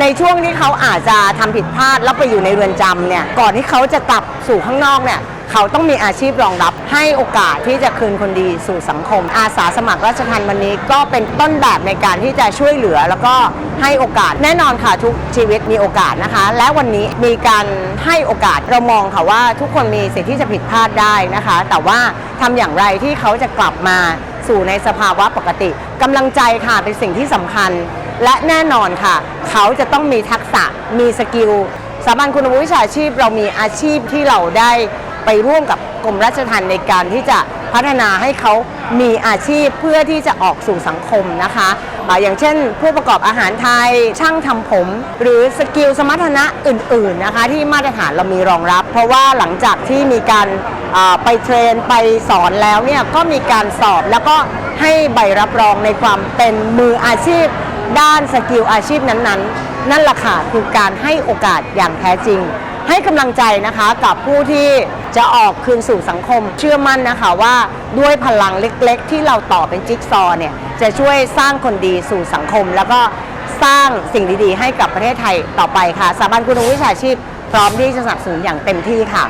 ในช่วงที่เขาอาจจะทำผิดพลาดแล้วไปอยู่ในเรือนจำเนี่ยก่อนที่เขาจะกลับสู่ข้างนอกเนี่ยเขาต้องมีอาชีพรองรับให้โอกาสที่จะคืนคนดีสู่สังคม อาสาสมัครราชทัณฑ์วันนี้ก็เป็นต้นแบบในการที่จะช่วยเหลือ แล้วก็ให้โอกาสแน่นอนค่ะทุกชีวิตมีโอกาสนะคะ และวันนี้มีการให้โอกาสเรามองค่ะว่าทุกคนมีสิทธิ์ที่จะผิดพลาดได้นะคะ แต่ว่าทำอย่างไรที่เขาจะกลับมาสู่ในสภาวะปกติกำลังใจค่ะเป็นสิ่งที่สำคัญ และแน่นอนค่ะ เขาจะต้องมีทักษะมีสกิลสาบันคุณวุฒิวิชาชีพเรามีอาชีพที่เราได้ไปร่วมกับกรมราชทัณฑ์ในการที่จะพัฒนาให้เขามีอาชีพเพื่อที่จะออกสู่สังคมนะคะอย่างเช่น ผู้ประกอบอาหารไทยช่างทำผม หรือสกิลสมรรถนะอื่น ๆนะคะ ที่มาตรฐานเรามีรองรับ เพราะว่าหลังจากที่มีการไปเทรนไปสอนแล้วเนี่ยก็มีการสอบแล้วก็ให้ใบรับรองในความเป็นมืออาชีพ ด้านสกิลอาชีพนั้นๆ นั่นแหละค่ะคือการให้โอกาสอย่างแท้จริง ให้กำลังใจนะคะกับผู้ที่จะออกคืนสู่สังคม เชื่อมั่นนะคะว่าด้วยพลังเล็กๆ ที่เราต่อเป็นจิ๊กซอว์เนี่ยจะช่วยสร้างคนดีสู่สังคม แล้วก็สร้างสิ่งดีๆ ให้กับประเทศไทยต่อไปค่ะสถาบันคุณวุฒิวิชาชีพ พร้อมที่จะสนับสนุนอย่างเต็มที่ค่ะ